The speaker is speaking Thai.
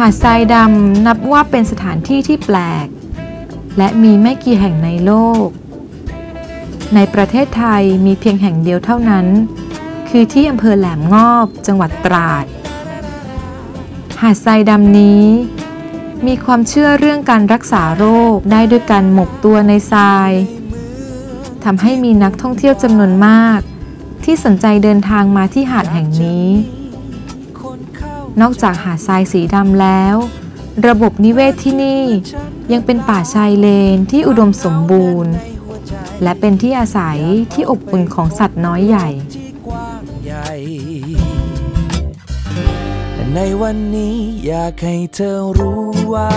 หาดทรายดำนับว่าเป็นสถานที่ที่แปลก และมีไม่กี่แห่งในโลก ในประเทศไทยมีเพียงแห่งเดียวเท่านั้น คือที่อำเภอแหลมงอบจังหวัดตราด หาดทรายดำนี้ มีความเชื่อเรื่องการรักษาโรคได้ด้วยการหมกตัวในทรายทำให้มีนักท่องเที่ยวจำนวนมาก ที่สนใจเดินทางมาที่หาดแห่งนี้ นอกจากหาดทรายสีดำแล้ว ระบบนิเวศที่นี่ยังเป็นป่าชายเลนที่อุดมสมบูรณ์ และเป็นที่อาศัยที่อบอุ่นของสัตว์น้อยใหญ่ ในวันนี้อยากให้เธอรู้ว่า